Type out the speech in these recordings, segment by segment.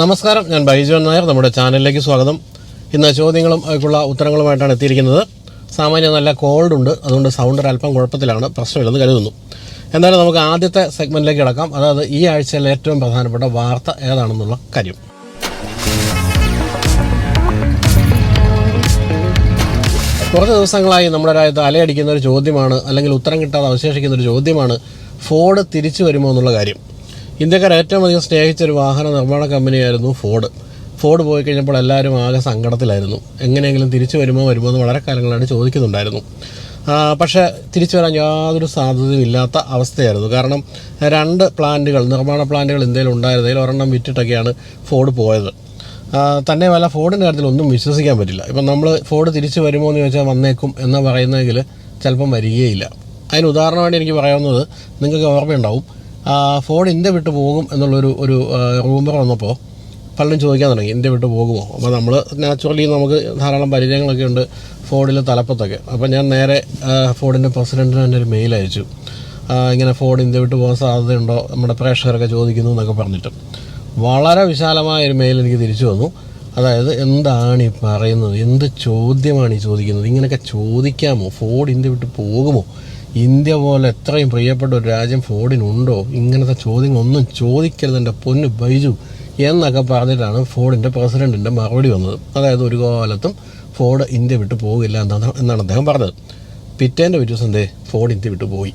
നമസ്കാരം ഞാൻ ബൈജോൻ നായർ നമ്മുടെ ചാനലിലേക്ക് സ്വാഗതം. ഇന്ന് ചോദ്യങ്ങളും അവയ്ക്കുള്ള ഉത്തരങ്ങളുമായിട്ടാണ് എത്തിയിരിക്കുന്നത്. സാമാന്യം നല്ല കോൾഡ് ഉണ്ട് അതുകൊണ്ട് സൗണ്ട് അല്പം കുഴപ്പത്തിലാണ് പ്രശ്നമില്ലെന്ന് കരുതുന്നു. എന്നാലും നമുക്ക് ആദ്യത്തെ സെഗ്മെന്റിലേക്ക് കിടക്കാം. അതായത് ഈ ആഴ്ചയിലെ ഏറ്റവും പ്രധാനപ്പെട്ട വാർത്ത ഏതാണെന്നുള്ള കാര്യം. കുറച്ച് ദിവസങ്ങളായി നമ്മുടെ രാജ്യത്ത് അലയടിക്കുന്ന ഒരു ചോദ്യമാണ് അല്ലെങ്കിൽ ഉത്തരം കിട്ടാതെ അവശേഷിക്കുന്ന ഒരു ചോദ്യമാണ് ഫോർഡ് തിരിച്ചു വരുമോ എന്നുള്ള കാര്യം. ഇന്ത്യക്കാർ ഏറ്റവും അധികം സ്നേഹിച്ച ഒരു വാഹന നിർമ്മാണ കമ്പനിയായിരുന്നു ഫോർഡ് ഫോർഡ് പോയി കഴിഞ്ഞപ്പോൾ എല്ലാവരും ആകെ സങ്കടത്തിലായിരുന്നു. എങ്ങനെയെങ്കിലും തിരിച്ചു വരുമോ വരുമോ എന്ന് വളരെ കാലങ്ങളാണ് ചോദിക്കുന്നുണ്ടായിരുന്നു. പക്ഷേ തിരിച്ചു വരാൻ യാതൊരു സാധ്യതയും ഇല്ലാത്ത അവസ്ഥയായിരുന്നു. കാരണം രണ്ട് പ്ലാന്റുകൾ നിർമ്മാണ പ്ലാന്റുകൾ ഇന്ത്യയിൽ ഉണ്ടായിരുന്നതിൽ ഒരെണ്ണം വിറ്റിട്ടൊക്കെയാണ് ഫോർഡ് പോയത്. ആ, തന്നെ വല്ല ഫോർഡിന്റെ കാര്യത്തിൽ ഒന്നും വിശ്വസിക്കാൻ പറ്റില്ല. ഇപ്പം നമ്മൾ ഫോർഡ് തിരിച്ചു വരുമോ എന്ന് ചോദിച്ചാൽ വന്നേക്കും എന്ന് പറയുന്നതെങ്കിൽ ചിലപ്പം വരികയില്ല. അതിന് ഉദാഹരണമായിട്ട് എനിക്ക് പറയാവുന്നത് നിങ്ങൾക്ക് ഓർമ്മയുണ്ടാവും. ഫോർഡ് ഇന്ത്യ വിട്ട് പോകും എന്നുള്ളൊരു ഒരു റൂമർ വന്നപ്പോൾ പലരും ചോദിക്കാൻ തുടങ്ങി ഇന്ത്യ വിട്ട് പോകുമോ? അപ്പോൾ നമ്മൾ നാച്ചുറലി നമുക്ക് ധാരാളം പരിചയങ്ങളൊക്കെ ഉണ്ട് ഫോർഡിൽ തലപ്പത്തൊക്കെ. അപ്പോൾ ഞാൻ നേരെ ഫോണിന്റെ പ്രസിഡന്റിന് തന്നെ ഒരു മെയിൽ അയച്ചു. ഇങ്ങനെ ഫോർഡ് ഇന്ത്യ വിട്ട് പോകാൻ സാധ്യതയുണ്ടോ? നമ്മുടെ പ്രേക്ഷകരൊക്കെ ചോദിക്കുന്നു എന്നൊക്കെ പറഞ്ഞിട്ട്. വളരെ വിശാലമായ ഒരു മെയിൽ എനിക്ക് തിരിച്ചു വന്നു അതായത് എന്താണ് ഈ പറയുന്നത്? എന്ത് ചോദ്യമാണ് ഈ ചോദിക്കുന്നത്? ഇങ്ങനെയൊക്കെ ചോദിക്കാമോ? ഫോർഡ് ഇന്ത്യ വിട്ട് പോകുമോ? ഇന്ത്യ പോലെ എത്രയും പ്രിയപ്പെട്ട ഒരു രാജ്യം ഫോർഡിനുണ്ടോ? ഇങ്ങനത്തെ ചോദ്യങ്ങളൊന്നും ചോദിക്കരുത് എന്റെ പൊന്ന് ബൈജു എന്നൊക്കെ പറഞ്ഞിട്ടാണ് ഫോർഡിന്റെ പ്രസിഡന്റിന്റെ മറുപടി വന്നത്. അതായത് ഒരു കാലത്തും ഫോർഡ് ഇന്ത്യ വിട്ടു പോകില്ല എന്നാണ് എന്നാണ് അദ്ദേഹം പറഞ്ഞത്. പിറ്റേന്റെ ഒരു ദിവസം എന്തേ ഫോർഡ് ഇന്ത്യ വിട്ടു പോയി.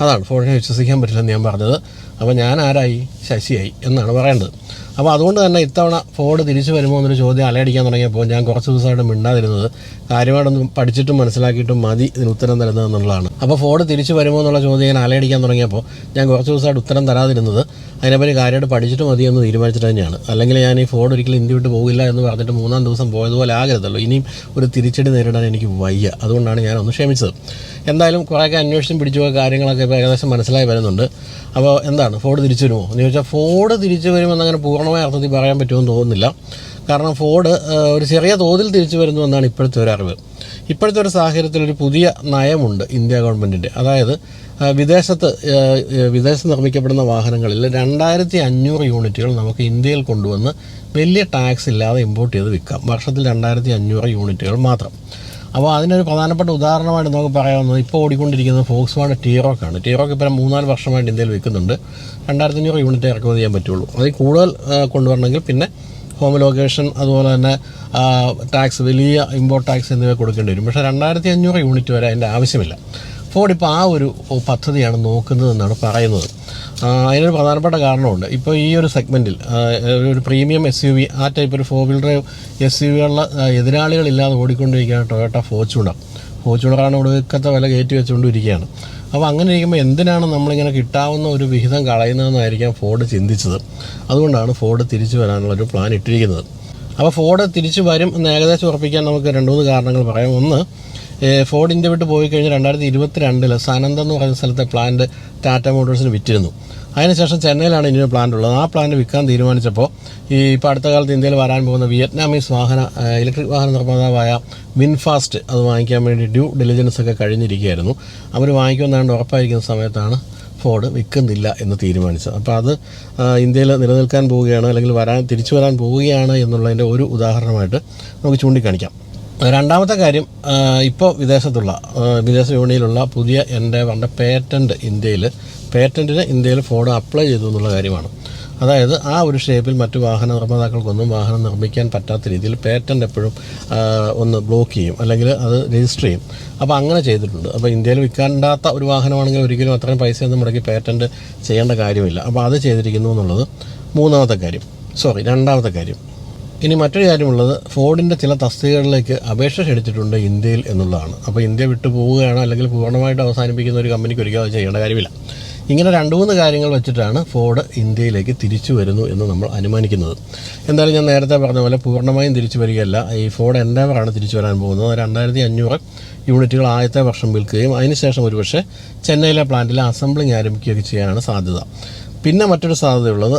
അതാണ്. ഫോർഡിനെ വിശ്വസിക്കാൻ പറ്റില്ലെന്ന് ഞാൻ പറഞ്ഞത്. അപ്പോൾ ഞാൻ ആരായി? ശശിയായി എന്നാണ് പറയേണ്ടത്. അപ്പോൾ അതുകൊണ്ട് തന്നെ ഇത്തവണ ഫോർഡ് തിരിച്ചു വരുമോ എന്നൊരു ചോദ്യം അലയടിക്കാൻ തുടങ്ങിയപ്പോൾ ഞാൻ കുറച്ച് ദിവസമായിട്ട് മിണ്ടാതിരുന്നത് കാര്യമായിട്ടൊന്നും പഠിച്ചിട്ടും മനസ്സിലാക്കിയിട്ടും മതി ഇതിന് ഉത്തരം തരുന്നത് എന്നുള്ളതാണ്. അപ്പോൾ ഫോർഡ് തിരിച്ചു വരുമോ എന്നുള്ള ചോദ്യം ഞാൻ അലയടിക്കാൻ തുടങ്ങിയപ്പോൾ ഞാൻ കുറച്ച് ദിവസമായിട്ട് ഉത്തരം തരാതിരുന്നത് അതിനെപ്പറ്റി കാര്യമായിട്ട് പഠിച്ചിട്ട് മതി എന്ന് തീരുമാനിച്ചിട്ട് തന്നെയാണ്. അല്ലെങ്കിൽ ഞാൻ ഈ ഫോർഡ് ഒരിക്കലും ഇന്ത്യ വിട്ട് പോകില്ല എന്ന് പറഞ്ഞിട്ട് മൂന്നാം ദിവസം പോയതുപോലെ ആകരുതല്ലോ. ഇനിയും ഒരു തിരിച്ചടി നേരിടാൻ എനിക്ക് വയ്യ. അതുകൊണ്ടാണ് ഞാൻ ഒന്ന് ക്ഷമിച്ചത്. എന്തായാലും കുറേയൊക്കെ അന്വേഷണം പിടിച്ചു പോയ കാര്യങ്ങളൊക്കെ ഇപ്പോൾ ഏകദേശം മനസ്സിലായി വരുന്നുണ്ട്. അപ്പോൾ എന്താണ് ഫോർഡ് തിരിച്ചു വരുമോ? എന്ന് ചോദിച്ചാൽ ഫോർഡ് തിരിച്ചു വരുമെന്ന് അങ്ങനെ പൂർണമായ അർത്ഥത്തിൽ പറയാൻ പറ്റുമെന്ന് തോന്നുന്നില്ല. കാരണം ഫോർഡ് ഒരു ചെറിയ തോതിൽ തിരിച്ചു വരുന്നു എന്നാണ് ഇപ്പോഴത്തെ ഒരു അറിവ്. ഇപ്പോഴത്തെ ഒരു സാഹചര്യത്തിൽ ഒരു പുതിയ നയമുണ്ട് ഇന്ത്യ ഗവൺമെന്റിന്റെ അതായത് വിദേശത്ത് വിദേശത്ത് നിർമ്മിക്കപ്പെടുന്ന വാഹനങ്ങളിൽ രണ്ടായിരത്തി അഞ്ഞൂറ് യൂണിറ്റുകൾ നമുക്ക് ഇന്ത്യയിൽ കൊണ്ടുവന്ന് വലിയ ടാക്സ് ഇല്ലാതെ ഇമ്പോർട്ട് ചെയ്ത് വിൽക്കാം. വർഷത്തിൽ രണ്ടായിരത്തി അഞ്ഞൂറ് യൂണിറ്റുകൾ മാത്രം. അപ്പോൾ അതിനൊരു പ്രധാനപ്പെട്ട ഉദാഹരണമായിട്ട് നമുക്ക് പറയാവുന്നത് ഇപ്പോൾ ഓടിക്കൊണ്ടിരിക്കുന്നത് ഫോക്സ് വാൺ ടീറോക്കാണ്. ടീറോക്ക് ഇപ്പോൾ മൂന്നാൽ വർഷമായിട്ട് ഇന്ത്യയിൽ വിൽക്കുന്നുണ്ട് രണ്ടായിരത്തി അഞ്ഞൂറ് യൂണിറ്റ് ഇറക്കുമതി ചെയ്യാൻ പറ്റുള്ളൂ. അതിൽ കൂടുതൽ കൊണ്ടുവരണമെങ്കിൽ പിന്നെ ഹോം ലൊക്കേഷൻ അതുപോലെ തന്നെ ടാക്സ് വലിയ ഇമ്പോർട്ട് ടാക്സ് എന്നിവ കൊടുക്കേണ്ടി വരും. പക്ഷേ രണ്ടായിരത്തി അഞ്ഞൂറ് യൂണിറ്റ് വരെ അതിന്റെ ആവശ്യമില്ല. ഫോർഡ് ഇപ്പോൾ ആ ഒരു പദ്ധതിയാണ് നോക്കുന്നതെന്നാണ് പറയുന്നത്. അതിനൊരു പ്രധാനപ്പെട്ട കാരണമുണ്ട്. ഇപ്പോൾ ഈ ഒരു സെഗ്മെന്റിൽ ഒരു പ്രീമിയം എസ് യു വി ആ ടൈപ്പ് ഒരു four wheel drive S U വികളുടെ എതിരാളികളില്ലാതെ ഓടിക്കൊണ്ടിരിക്കുകയാണ് ടൊയോട്ട ഫോർച്യൂണർ ഫോർച്യൂണറാണ് ഒടുക്കത്തെ വില കയറ്റി വെച്ചുകൊണ്ടിരിക്കുകയാണ്. അപ്പോൾ അങ്ങനെ ഇരിക്കുമ്പോൾ എന്തിനാണ് നമ്മളിങ്ങനെ കിട്ടാവുന്ന ഒരു വിഹിതം കളയുന്നതെന്നായിരിക്കാം ഫോർഡ് ചിന്തിച്ചത്. അതുകൊണ്ടാണ് ഫോർഡ് തിരിച്ചു വരാനുള്ള ഒരു പ്ലാൻ ഇട്ടിരിക്കുന്നത്. അപ്പോൾ ഫോർഡ് തിരിച്ചു വരും എന്ന് ഏകദേശം ഉറപ്പിക്കാൻ നമുക്ക് രണ്ട് മൂന്ന് കാരണങ്ങൾ പറയാം. ഒന്ന് ഫോർഡ് ഇന്ത്യ വിട്ട് പോയി കഴിഞ്ഞ് രണ്ടായിരത്തി ഇരുപത്തി രണ്ടിൽ സനന്ത് എന്ന് പറയുന്ന സ്ഥലത്തെ പ്ലാന്റ് ടാറ്റ മോട്ടോഴ്സിന് വിറ്റിരുന്നു. അതിനുശേഷം ചെന്നൈയിലാണ് ഒരു പ്ലാന്റ് ഉള്ളത്. ആ പ്ലാന്റ് വിൽക്കാൻ തീരുമാനിച്ചപ്പോൾ ഈ ഇപ്പോൾ അടുത്ത കാലത്ത് ഇന്ത്യയിൽ വരാൻ പോകുന്ന വിയറ്റ്നാമീസ് വാഹന ഇലക്ട്രിക് വാഹന നിർമ്മാതാവായ വിൻഫാസ്റ്റ് അത് വാങ്ങിക്കാൻ വേണ്ടി ഡ്യൂ ഡെലിജൻസ് ഒക്കെ കഴിഞ്ഞിരിക്കുകയായിരുന്നു. അവർ വാങ്ങിക്കുമെന്നാണ്ട് ഉറപ്പായിരിക്കുന്ന സമയത്താണ് ഫോർഡ് വിൽക്കുന്നില്ല എന്ന് തീരുമാനിച്ചത്. അപ്പോൾ അത് ഇന്ത്യയിൽ നിലനിൽക്കാൻ പോവുകയാണ് അല്ലെങ്കിൽ വരാൻ തിരിച്ചു വരാൻ പോവുകയാണ് എന്നുള്ളതിന്റെ ഒരു ഉദാഹരണമായിട്ട് നമുക്ക് ചൂണ്ടിക്കാണിക്കാം. രണ്ടാമത്തെ കാര്യം ഇപ്പോൾ വിദേശത്തുള്ള വിദേശ വിപണിയിലുള്ള പുതിയ എന്റെ പറഞ്ഞ പേറ്റന്റ് ഇന്ത്യയിൽ പേറ്റന്റിന് ഇന്ത്യയിൽ ഫോർഡ് അപ്ലൈ ചെയ്തു എന്നുള്ള കാര്യമാണ്. അതായത് ആ ഒരു ഷേപ്പിൽ മറ്റു വാഹന നിർമ്മാതാക്കൾക്കൊന്നും വാഹനം നിർമ്മിക്കാൻ പറ്റാത്ത രീതിയിൽ പേറ്റന്റ് എപ്പോഴും ഒന്ന് ബ്ലോക്ക് ചെയ്യും അല്ലെങ്കിൽ അത് രജിസ്റ്റർ ചെയ്യും. അപ്പോൾ അങ്ങനെ ചെയ്തിട്ടുണ്ട്. അപ്പോൾ ഇന്ത്യയിൽ വിൽക്കാണ്ടാത്ത ഒരു വാഹനമാണെങ്കിൽ ഒരിക്കലും അത്രയും പൈസയൊന്നും മുടക്കി പേറ്റന്റ് ചെയ്യേണ്ട കാര്യമില്ല. അപ്പോൾ അത് ചെയ്തിരിക്കുന്നു എന്നുള്ളത് മൂന്നാമത്തെ കാര്യം. സോറി രണ്ടാമത്തെ കാര്യം. ഇനി മറ്റൊരു കാര്യമുള്ളത് ഫോർഡിന്റെ ചില തസ്തികകളിലേക്ക് അപേക്ഷ ക്ഷണിച്ചിട്ടുണ്ട് ഇന്ത്യയിൽ എന്നുള്ളതാണ്. അപ്പോൾ ഇന്ത്യ വിട്ടു പോവുകയാണോ അല്ലെങ്കിൽ പൂർണമായിട്ട് അവസാനിപ്പിക്കുന്ന ഒരു കമ്പനിക്ക് ഒരിക്കലും അത് ചെയ്യേണ്ട കാര്യമില്ല. ഇങ്ങനെ രണ്ട് മൂന്ന് കാര്യങ്ങൾ വെച്ചിട്ടാണ് ഫോർഡ് ഇന്ത്യയിലേക്ക് തിരിച്ചു വരുന്നു എന്ന് നമ്മൾ അനുമാനിക്കുന്നത്. എന്തായാലും ഞാൻ നേരത്തെ പറഞ്ഞ പോലെ പൂർണമായും തിരിച്ചു വരികയല്ല. ഈ ഫോർഡ് എൻഡവറാണ് തിരിച്ചു വരാൻ പോകുന്നത്. രണ്ടായിരത്തി അഞ്ഞൂറ് യൂണിറ്റുകൾ ആദ്യത്തെ വർഷം വിൽക്കുകയും അതിനുശേഷം ഒരുപക്ഷെ ചെന്നൈയിലെ പ്ലാന്റിൽ അസംബ്ലിംഗ് ആരംഭിക്കുകയൊക്കെ ചെയ്യാനാണ് സാധ്യത. പിന്നെ മറ്റൊരു സാധ്യതയുള്ളത്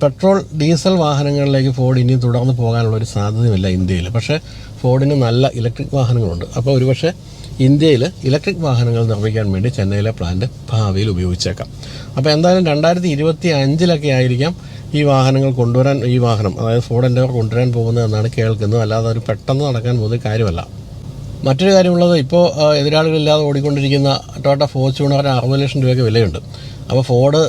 പെട്രോൾ ഡീസൽ വാഹനങ്ങളിലേക്ക് ഫോർഡ് ഇനി തുടർന്ന് പോകാനുള്ള ഒരു സാധ്യതയുമില്ല ഇന്ത്യയിൽ. പക്ഷേ ഫോർഡിന് നല്ല ഇലക്ട്രിക് വാഹനങ്ങളുണ്ട്. അപ്പോൾ ഒരുപക്ഷെ ഇന്ത്യയിൽ ഇലക്ട്രിക് വാഹനങ്ങൾ നിർമ്മിക്കാൻ വേണ്ടി ചെന്നൈയിലെ പ്ലാന്റ് ഭാവിയിൽ ഉപയോഗിച്ചേക്കാം. അപ്പോൾ എന്തായാലും രണ്ടായിരത്തി ഇരുപത്തി അഞ്ചിലൊക്കെ ആയിരിക്കാം ഈ വാഹനങ്ങൾ കൊണ്ടുവരാൻ ഈ വാഹനം അതായത് ഫോർഡ് എന്റെ കൊണ്ടുവരാൻ പോകുന്നത് എന്നാണ് കേൾക്കുന്നത്. അല്ലാതെ ഒരു പെട്ടെന്ന് നടക്കാൻ പോകുന്ന കാര്യമല്ല. മറ്റൊരു കാര്യമുള്ളത് ഇപ്പോൾ എതിരാളികളില്ലാതെ ഓടിക്കൊണ്ടിരിക്കുന്ന ടോട്ട ഫോർച്യൂണറിന് അറുപത് ലക്ഷം രൂപയ്ക്ക് വിലയുണ്ട്. അപ്പോൾ ഫോർഡ്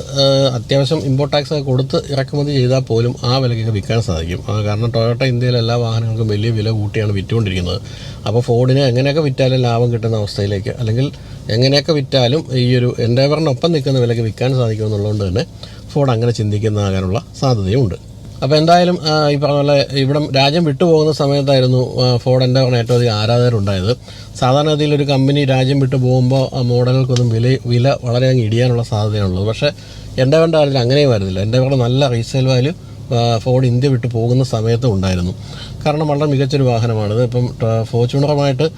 അത്യാവശ്യം ഇമ്പോർട്ട് ടാക്സ് ഒക്കെ കൊടുത്ത് ഇറക്കുമതി ചെയ്താൽ പോലും ആ വിലയ്ക്കൊക്കെ വിൽക്കാൻ സാധിക്കും. കാരണം ടൊയോട്ട ഇന്ത്യയിലെ എല്ലാ വാഹനങ്ങൾക്കും വലിയ വില കൂട്ടിയാണ് വിറ്റുകൊണ്ടിരിക്കുന്നത്. അപ്പോൾ ഫോർഡിന് എങ്ങനെയൊക്കെ വിറ്റാലും ലാഭം കിട്ടുന്ന അവസ്ഥയിലേക്ക് അല്ലെങ്കിൽ എങ്ങനെയൊക്കെ വിറ്റാലും ഈ ഒരു എൻഡേവറിനൊപ്പം നിൽക്കുന്ന വിലയ്ക്ക് വിൽക്കാൻ സാധിക്കുമെന്നുള്ളതുകൊണ്ട് തന്നെ ഫോർഡ് അങ്ങനെ ചിന്തിക്കുന്നതാകാനുള്ള സാധ്യതയുമുണ്ട്. അപ്പോൾ എന്തായാലും ഈ പറഞ്ഞ പോലെ ഇവിടം രാജ്യം വിട്ടുപോകുന്ന സമയത്തായിരുന്നു ഫോർഡ് എൻഡവറിന് ഏറ്റവും അധികം ആരാധകരുണ്ടായത്. സാധാരണഗതിയിൽ ഒരു കമ്പനി രാജ്യം വിട്ടു പോകുമ്പോൾ മോഡലുകൾക്കൊന്നും വില വില വളരെ അങ്ങ് ഇടിയാനുള്ള സാധ്യതയാണുള്ളത്. പക്ഷേ എൻഡവറിന്റെ കാര്യത്തിൽ അങ്ങനെയും വരുന്നില്ല എൻഡവറിന് നല്ല റീസെയിൽ വാല്യൂ ഫോർഡ് ഇന്ത്യ വിട്ടു പോകുന്ന സമയത്തും ഉണ്ടായിരുന്നു. കാരണം വളരെ മികച്ചൊരു വാഹനമാണ് ട- ഫോർച്യൂണറുമായിട്ട്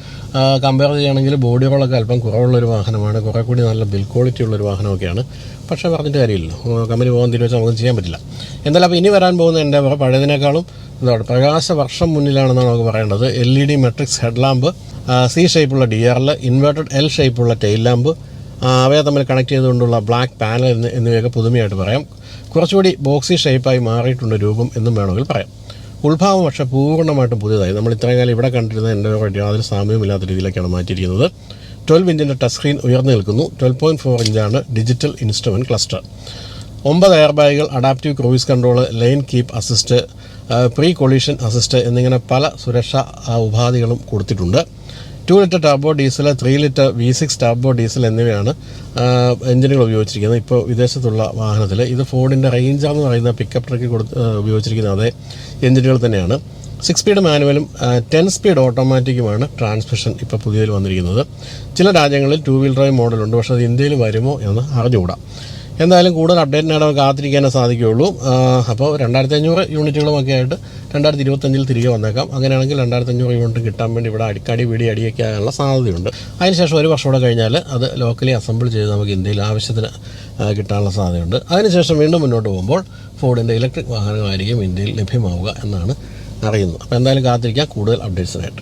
കമ്പയർ ചെയ്യുകയാണെങ്കിൽ ബോഡി റോളൊക്കെ അല്പം കുറവുള്ളൊരു വാഹനമാണ്. കുറേ കൂടി നല്ല ബിൽ ക്വാളിറ്റി ഉള്ളൊരു വാഹനമൊക്കെയാണ്. പക്ഷേ പറഞ്ഞിട്ട് കാര്യമില്ലല്ലോ. കമ്പനി പോകാൻ തീരുമാനിച്ചാൽ നമുക്ക് ചെയ്യാൻ പറ്റില്ല. എന്തായാലും അപ്പോൾ ഇനി വരാൻ പോകുന്ന എന്റെ പഴയതിനേക്കാളും എന്താണ് പ്രകാശ വർഷം മുന്നിലാണെന്നാണ് നമുക്ക് പറയേണ്ടത്. L E D matrix head lamp C ഷേപ്പുള്ള D ആറിൽ ഇൻവേർട്ടഡ് എൽ ഷേപ്പുള്ള ടെയിൽ ലാമ്പ് അവയെ തമ്മിൽ കണക്ട് ചെയ്തുകൊണ്ടുള്ള ബ്ലാക്ക് പാനൽ എന്ന് എന്നിവയൊക്കെ പുതുമയായിട്ട് പറയാം. കുറച്ചുകൂടി ബോക്സി ഷേപ്പായി മാറിയിട്ടുള്ള രൂപം എന്നും വേണമെങ്കിൽ പറയാം. ഉൾഭാവം പക്ഷേ പൂർണമായിട്ടും പുതിയതായി. നമ്മൾ ഇത്രയും കാലം ഇവിടെ കണ്ടിരുന്ന എന്റെ യാതൊരു സാമ്യമില്ലാത്ത രീതിയിലേക്കാണ് മാറ്റിയിരിക്കുന്നത്. ട്വൽവ് ഇഞ്ചിന്റെ ടച്ച് സ്ക്രീൻ ഉയർന്നു നിൽക്കുന്നു. ട്വൽവ് പോയിന്റ് ഫോർ ഇഞ്ചാണ് ഡിജിറ്റൽ ഇൻസ്ട്രുമെന്റ് ക്ലസ്റ്റർ ഒമ്പത് എയർ ബാഗുകൾ adaptive cruise control lane keep assist pre collision assist എന്നിങ്ങനെ പല സുരക്ഷാ ഉപാധികളും കൊടുത്തിട്ടുണ്ട്. Two litre turbo diesel three litre V six turbo diesel എന്നിവയാണ് എഞ്ചിനുകൾ ഉപയോഗിച്ചിരിക്കുന്നത്. ഇപ്പോൾ വിദേശത്തുള്ള വാഹനത്തിൽ. ഇത് ഫോർഡിന്റെ റേഞ്ചാണെന്ന് പറയുന്ന പിക്കപ്പ് ട്രക്കിൽ കൊടുത്ത് ഉപയോഗിച്ചിരിക്കുന്ന അതേ എഞ്ചിനുകൾ തന്നെയാണ്. സിക്സ് സ്പീഡ് മാനുവലും ടെൻ സ്പീഡ് ഓട്ടോമാറ്റിക്കുമാണ് ട്രാൻസ്മിഷൻ ഇപ്പോൾ പുതിയതിൽ വന്നിരിക്കുന്നത്. ചില രാജ്യങ്ങളിൽ ടു വീൽ ഡ്രൈവ് മോഡലുണ്ട് പക്ഷേ അത് ഇന്ത്യയിൽ വരുമോ എന്ന് അറിഞ്ഞുകൂടാ. എന്തായാലും കൂടുതൽ അപ്ഡേറ്റ് നേടാൻ കാത്തിരിക്കാനേ സാധിക്കുകയുള്ളൂ. അപ്പോൾ രണ്ടായിരത്തി അഞ്ഞൂറ് യൂണിറ്റുകളുമൊക്കെ ആയിട്ട് രണ്ടായിരത്തി ഇരുപത്തഞ്ചിൽ തിരികെ വന്നേക്കാം. അങ്ങനെയാണെങ്കിൽ രണ്ടായിരത്തി അഞ്ഞൂറ് യൂണിറ്റ് കിട്ടാൻ വേണ്ടി ഇവിടെ അടിക്കടി വീടി അടിയൊക്കെ സാധ്യതയുണ്ട്. അതിനുശേഷം ഒരു വർഷം കൂടെ കഴിഞ്ഞാൽ അത് ലോക്കലി അസംബിൾ ചെയ്ത് നമുക്ക് ഇന്ത്യയിൽ ആവശ്യത്തിന് കിട്ടാനുള്ള സാധ്യതയുണ്ട്. അതിനുശേഷം വീണ്ടും മുന്നോട്ട് പോകുമ്പോൾ ഫോർഡിന്റെ ഇലക്ട്രിക് വാഹനമായിരിക്കും ഇന്ത്യയിൽ ലഭ്യമാവുക എന്നാണ് അറിയുന്നത്. അപ്പോൾ എന്തായാലും കാത്തിരിക്കാം. കൂടുതൽ അപ്ഡേറ്റ്സിനായിട്ട്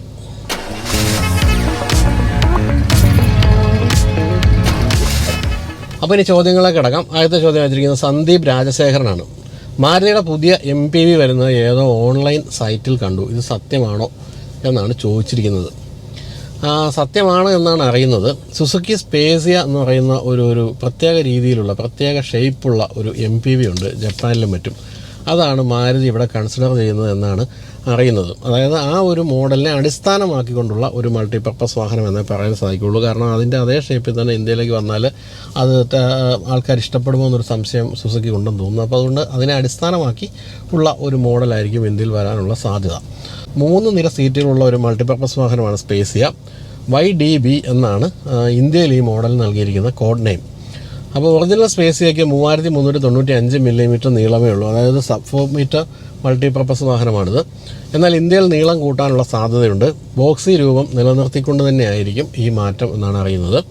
അപ്പോൾ ഇനി ചോദ്യങ്ങളെ കിടക്കാം ആദ്യത്തെ ചോദ്യം വെച്ചിരിക്കുന്നത് സന്ദീപ് രാജശേഖരനാണ്. മാരുതിയുടെ പുതിയ എം പി വി വരുന്നത് ഏതോ ഓൺലൈൻ സൈറ്റിൽ കണ്ടു. ഇത് സത്യമാണോ എന്നാണ് ചോദിച്ചിരിക്കുന്നത്. സത്യമാണ് എന്നാണ് അറിയുന്നത്. സുസുക്കി സ്പേസിയ എന്ന് പറയുന്ന ഒരു ഒരു പ്രത്യേക രീതിയിലുള്ള പ്രത്യേക ഷേപ്പുള്ള ഒരു എം പി വി ഉണ്ട് ജപ്പാനിലും മറ്റും. അതാണ് മാരുതി ഇവിടെ കൺസിഡർ ചെയ്യുന്നത് എന്നാണ് അറിയുന്നത്. അതായത് ആ ഒരു മോഡലിനെ അടിസ്ഥാനമാക്കിക്കൊണ്ടുള്ള ഒരു മൾട്ടിപർപ്പസ് വാഹനം എന്നേ പറയാൻ സാധിക്കുള്ളൂ കാരണം അതിന്റെ അതേ ഷേപ്പിൽ തന്നെ ഇന്ത്യയിലേക്ക് വന്നാൽ അത് ആൾക്കാർ ഇഷ്ടപ്പെടുമോ എന്നൊരു സംശയം സുസുക്കി ഉണ്ടെന്ന് തോന്നുന്നു. അപ്പോൾ അതുകൊണ്ട് അതിനെ അടിസ്ഥാനമാക്കി ഉള്ള ഒരു മോഡലായിരിക്കും ഇന്ത്യയിൽ വരാനുള്ള സാധ്യത. മൂന്ന് നിര സീറ്റുകളുള്ള ഒരു മൾട്ടിപർപ്പസ് വാഹനമാണ് സ്പേസിയ വൈ ഡി ബി എന്നാണ് ഇന്ത്യയിൽ ഈ മോഡൽ നൽകിയിരിക്കുന്ന കോഡ് നെയിം അപ്പോൾ ഒറിജിനൽ സ്പേസിയയ്ക്ക് മൂവായിരത്തി മുന്നൂറ്റി തൊണ്ണൂറ്റി അഞ്ച് മില്ലിമീറ്റർ നീളമേ ഉള്ളൂ. അതായത് സബ് ഫോർ മീറ്റർ മൾട്ടിപർപ്പസ് വാഹനമാണിത്. എന്നാൽ ഇന്ത്യയിൽ നീളം കൂട്ടാനുള്ള സാധ്യതയുണ്ട്. ബോക്സി രൂപം നിലനിർത്തിക്കൊണ്ട് തന്നെയായിരിക്കും ഈ മാറ്റം എന്നാണ് അറിയുന്നത്.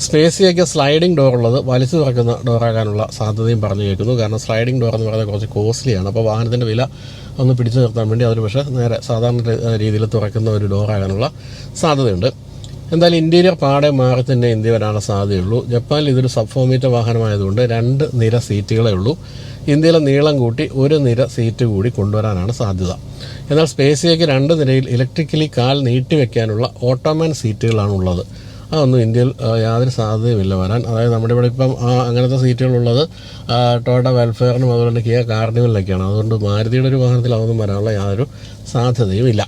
സ്പേസിയൊക്കെ സ്ലൈഡിംഗ് ഉള്ളത് വലിച്ചു തുറക്കുന്ന ഡോറാകാനുള്ള സാധ്യതയും പറഞ്ഞു കേൾക്കുന്നു. കാരണം സ്ലൈഡിംഗ് ഡോർ എന്ന് പറയുന്നത് കുറച്ച് കോസ്റ്റ്ലിയാണ് അപ്പോൾ വാഹനത്തിന്റെ വില ഒന്ന് പിടിച്ചു നിർത്താൻ വേണ്ടി അതൊരു പക്ഷേ നേരെ സാധാരണ രീതിയിൽ തുറക്കുന്ന ഒരു ഡോറാകാനുള്ള സാധ്യതയുണ്ട്. എന്തായാലും ഇന്റീരിയർ പാടെ മാറി തന്നെ ഇന്ത്യ വരാനുള്ള സാധ്യതയുള്ളൂ. ജപ്പാനിൽ ഇതൊരു സബ്ഫോമീറ്റർ വാഹനമായതുകൊണ്ട് രണ്ട് നിര സീറ്റുകളേ ഉള്ളൂ. ഇന്ത്യയിലെ നീളം കൂട്ടി ഒരു നിര സീറ്റ് കൂടി കൊണ്ടുവരാനാണ് സാധ്യത. എന്നാൽ സ്പേസിയയ്ക്ക് രണ്ട് നിരയിൽ ഇലക്ട്രിക്കലി കാൽ നീട്ടിവെക്കാനുള്ള ഓട്ടോമാൻ സീറ്റുകളാണ് ഉള്ളത്. അതൊന്നും ഇന്ത്യയിൽ യാതൊരു സാധ്യതയുമില്ല വരാൻ. അതായത് നമ്മുടെ ഇവിടെ ഇപ്പം അങ്ങനത്തെ സീറ്റുകളുള്ളത് ആ, ടൊയോട്ട വെൽഫെയറിനും അതുപോലെ തന്നെ കിയ കാർണിവലിലൊക്കെയാണ് അതുകൊണ്ട് മാരുതിയുടെ ഒരു വാഹനത്തിൽ അതൊന്നും വരാനുള്ള യാതൊരു സാധ്യതയും ഇല്ല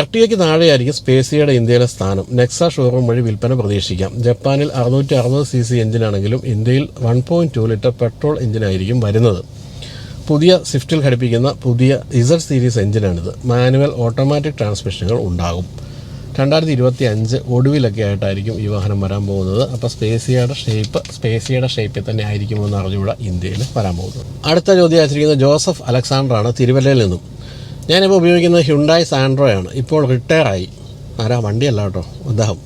എർട്ടിയയ്ക്ക് താഴെയായിരിക്കും സ്പേസിയയുടെ ഇന്ത്യയിലെ സ്ഥാനം. നെക്സ ഷോറൂം വഴി വിൽപ്പന പ്രതീക്ഷിക്കാം. ജപ്പാനിൽ അറുന്നൂറ്റി അറുപത് സി സി എഞ്ചിനാണെങ്കിലും ഇന്ത്യയിൽ one point two litre petrol എഞ്ചിനായിരിക്കും വരുന്നത്. പുതിയ സ്വിഫ്റ്റിൽ ഘടിപ്പിക്കുന്ന പുതിയ ഇസഡ് സീരീസ് എഞ്ചിനാണിത്. മാനുവൽ ഓട്ടോമാറ്റിക് ട്രാൻസ്മിഷനുകൾ ഉണ്ടാകും. രണ്ടായിരത്തി ഇരുപത്തി അഞ്ച് ഒടുവിലൊക്കെ ആയിട്ടായിരിക്കും ഈ വാഹനം വരാൻ പോകുന്നത്. അപ്പോൾ സ്പേസിയയുടെ ഷേപ്പ് സ്പേസിയയുടെ ഷേപ്പിൽ തന്നെ ആയിരിക്കുമെന്ന് അറിഞ്ഞുകൂടെ ഇന്ത്യയിൽ വരാൻ പോകുന്നത്. അടുത്ത ചോദ്യം അയച്ചിരിക്കുന്നത് ജോസഫ് അലക്സാണ്ടറാണ് തിരുവല്ലയിൽ നിന്നും. ഞാനിപ്പോൾ ഉപയോഗിക്കുന്നത് ഹ്യുണ്ടായി സാൻഡ്രോയാണ് ഇപ്പോൾ റിട്ടയർ ആയി ആരാ? വണ്ടിയല്ല കേട്ടോ. അദ്ദേഹം.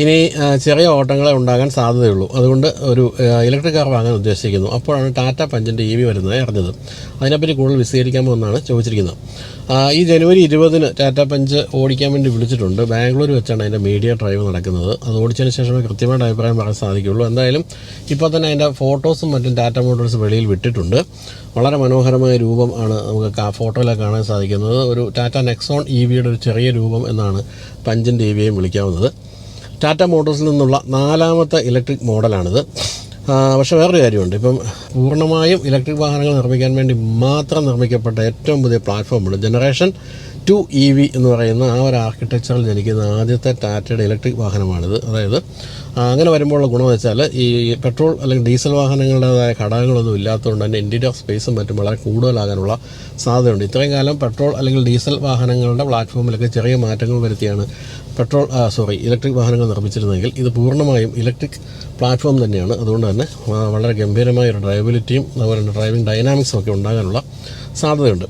ഇനി ചെറിയ ഓട്ടങ്ങളെ ഉണ്ടാകാൻ സാധ്യതയുള്ളൂ. അതുകൊണ്ട് ഒരു ഇലക്ട്രിക് കാർ വാങ്ങാൻ ഉദ്ദേശിക്കുന്നു. അപ്പോഴാണ് ടാറ്റ പഞ്ചിന്റെ ഇ വി വരുന്നത് അറിഞ്ഞത്. അതിനെപ്പറ്റി കൂടുതൽ വിശദീകരിക്കാമോ എന്നാണ് ചോദിച്ചിരിക്കുന്നത്. ഈ ജനുവരി ഇരുപതിന് ടാറ്റ പഞ്ച് ഓടിക്കാൻ വേണ്ടി വിളിച്ചിട്ടുണ്ട്. ബാംഗ്ലൂർ വെച്ചാണ് അതിന്റെ മീഡിയ ഡ്രൈവ് നടക്കുന്നത്. അത് ഓടിച്ചതിന് ശേഷമേ കൃത്യമായിട്ട് അഭിപ്രായം പറയാൻ സാധിക്കുകയുള്ളൂ. എന്തായാലും ഇപ്പോൾ തന്നെ അതിന്റെ ഫോട്ടോസും മറ്റും ടാറ്റ മോട്ടോഴ്സ് വെളിയിൽ വിട്ടിട്ടുണ്ട്. വളരെ മനോഹരമായ രൂപം ആണ് നമുക്ക് ഫോട്ടോയിലൊക്കെ കാണാൻ സാധിക്കുന്നത്. ഒരു ടാറ്റ നെക്സോൺ ഇ വിയുടെ ഒരു ചെറിയ രൂപം എന്നാണ് പഞ്ചിന്റെ ഇ വിയെയും വിളിക്കാവുന്നത്. ടാറ്റ മോട്ടോഴ്സിൽ നിന്നുള്ള നാലാമത്തെ ഇലക്ട്രിക് മോഡലാണിത്. പക്ഷേ വേറൊരു കാര്യമുണ്ട്. ഇപ്പം പൂർണമായും ഇലക്ട്രിക് വാഹനങ്ങൾ നിർമ്മിക്കാൻ വേണ്ടി മാത്രം നിർമ്മിക്കപ്പെട്ട ഏറ്റവും പുതിയ പ്ലാറ്റ്ഫോമാണ് ജനറേഷൻ ടു ഇ വി എന്ന് പറയുന്ന ആ ഒരു ആർക്കിടെക്ചറിൽ ജനിക്കുന്ന ആദ്യത്തെ ടാറ്റയുടെ ഇലക്ട്രിക് വാഹനമാണിത്. അതായത് അങ്ങനെ വരുമ്പോഴുള്ള ഗുണമെന്ന് വെച്ചാൽ ഈ പെട്രോൾ അല്ലെങ്കിൽ ഡീസൽ വാഹനങ്ങളുടേതായ ഘടകങ്ങളൊന്നും ഇല്ലാത്തതുകൊണ്ട് തന്നെ ഇന്റീരിയർ സ്പേസും മറ്റും വളരെ കൂടുതലാകാനുള്ള സാധ്യതയുണ്ട്. ഇത്രയും കാലം പെട്രോൾ അല്ലെങ്കിൽ ഡീസൽ വാഹനങ്ങളുടെ പ്ലാറ്റ്ഫോമിലൊക്കെ ചെറിയ മാറ്റങ്ങൾ വരുത്തിയാണ് പെട്രോൾ സോറി ഇലക്ട്രിക് വാഹനങ്ങൾ നിർമ്മിച്ചിരുന്നെങ്കിൽ ഇത് പൂർണമായും ഇലക്ട്രിക് പ്ലാറ്റ്ഫോം തന്നെയാണ്. അതുകൊണ്ട് തന്നെ വളരെ ഗംഭീരമായ ഒരു ഡ്രൈവബിലിറ്റിയും അതുപോലെ തന്നെ ഡ്രൈവിംഗ് ഡൈനാമിക്സും ഒക്കെ ഉണ്ടാകാനുള്ള സാധ്യതയുണ്ട്.